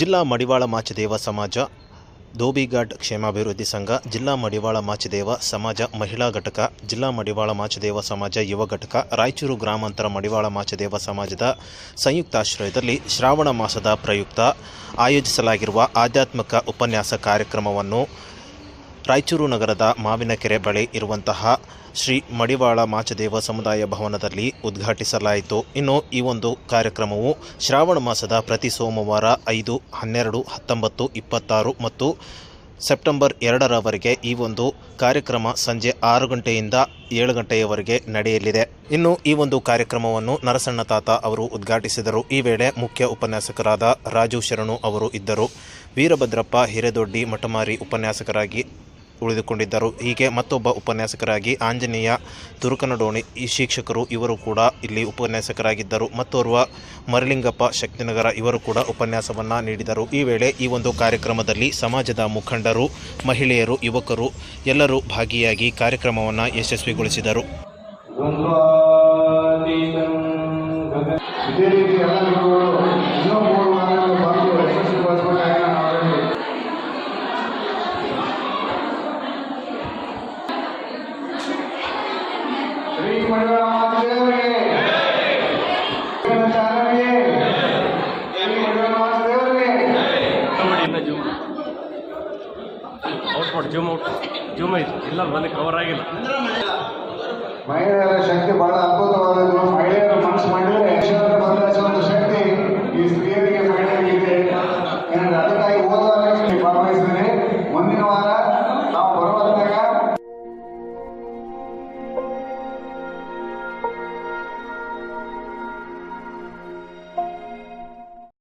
ಜಿಲ್ಲಾ ಮಡಿವಾಳ ಮಾಚದೇವ ಸಮಾಜ ಧೋಬಿಘಾಟ್ ಕ್ಷೇಮಾಭಿವೃದ್ಧಿ ಸಂಘ, ಜಿಲ್ಲಾ ಮಡಿವಾಳ ಮಾಚದೇವ ಸಮಾಜ ಮಹಿಳಾ ಘಟಕ, ಜಿಲ್ಲಾ ಮಡಿವಾಳ ಮಾಚದೇವ ಸಮಾಜ ಯುವ ಘಟಕ, ರಾಯಚೂರು ಗ್ರಾಮಾಂತರ ಮಡಿವಾಳ ಮಾಚದೇವ ಸಮಾಜದ ಸಂಯುಕ್ತಾಶ್ರಯದಲ್ಲಿ ಶ್ರಾವಣ ಮಾಸದ ಪ್ರಯುಕ್ತ ಆಯೋಜಿಸಲಾಗಿರುವ ಆಧ್ಯಾತ್ಮಿಕ ಉಪನ್ಯಾಸ ಕಾರ್ಯಕ್ರಮವನ್ನು ರಾಯಚೂರು ನಗರದ ಮಾವಿನಕೆರೆ ಬಳಿ ಇರುವಂತಹ ಶ್ರೀ ಮಡಿವಾಳ ಮಾಚದೇವ ಸಮುದಾಯ ಭವನದಲ್ಲಿ ಉದ್ಘಾಟಿಸಲಾಯಿತು. ಇನ್ನು ಈ ಒಂದು ಕಾರ್ಯಕ್ರಮವು ಶ್ರಾವಣ ಮಾಸದ ಪ್ರತಿ ಸೋಮವಾರ ಐದು, ಹನ್ನೆರಡು, ಹತ್ತೊಂಬತ್ತು, ಇಪ್ಪತ್ತಾರು ಮತ್ತು ಸೆಪ್ಟೆಂಬರ್ ಎರಡರವರೆಗೆ ಈ ಒಂದು ಕಾರ್ಯಕ್ರಮ ಸಂಜೆ ಆರು ಗಂಟೆಯಿಂದ ಏಳು ಗಂಟೆಯವರೆಗೆ ನಡೆಯಲಿದೆ. ಇನ್ನು ಈ ಒಂದು ಕಾರ್ಯಕ್ರಮವನ್ನು ನರಸಣ್ಣ ತಾತ ಅವರು ಉದ್ಘಾಟಿಸಿದರು. ಈ ವೇಳೆ ಮುಖ್ಯ ಉಪನ್ಯಾಸಕರಾದ ರಾಜು ಶರಣು ಅವರು ಇದ್ದರು. ವೀರಭದ್ರಪ್ಪ ಹಿರೇದೊಡ್ಡಿ ಮಠಮಾರಿ ಉಪನ್ಯಾಸಕರಾಗಿ ಉಳಿದುಕೊಂಡಿದ್ದರು. ಹೀಗೆ ಮತ್ತೊಬ್ಬ ಉಪನ್ಯಾಸಕರಾಗಿ ಆಂಜನೇಯ ತುರುಕನಡೋಣಿ, ಈ ಶಿಕ್ಷಕರು ಇವರು ಕೂಡ ಇಲ್ಲಿ ಉಪನ್ಯಾಸಕರಾಗಿದ್ದರು. ಮತ್ತೋರ್ವ ಮರಲಿಂಗಪ್ಪ ಶಕ್ತಿನಗರ, ಇವರು ಕೂಡ ಉಪನ್ಯಾಸವನ್ನು ನೀಡಿದರು. ಈ ವೇಳೆ ಈ ಒಂದು ಕಾರ್ಯಕ್ರಮದಲ್ಲಿ ಸಮಾಜದ ಮುಖಂಡರು, ಮಹಿಳೆಯರು, ಯುವಕರು ಎಲ್ಲರೂ ಭಾಗಿಯಾಗಿ ಕಾರ್ಯಕ್ರಮವನ್ನು ಯಶಸ್ವಿಗೊಳಿಸಿದರು. ಇದೇ ರೀತಿ ಎಲ್ಲರಿಗೂ ಔಟ್ ಇಲ್ಲ ಬಂದು ಕವರ್ ಆಗಿಲ್ಲ ಮಹಿಳೆಯರ ಶಕ್ತಿ ಬಹಳ ಅದ್ಭುತವಾದದ್ದು.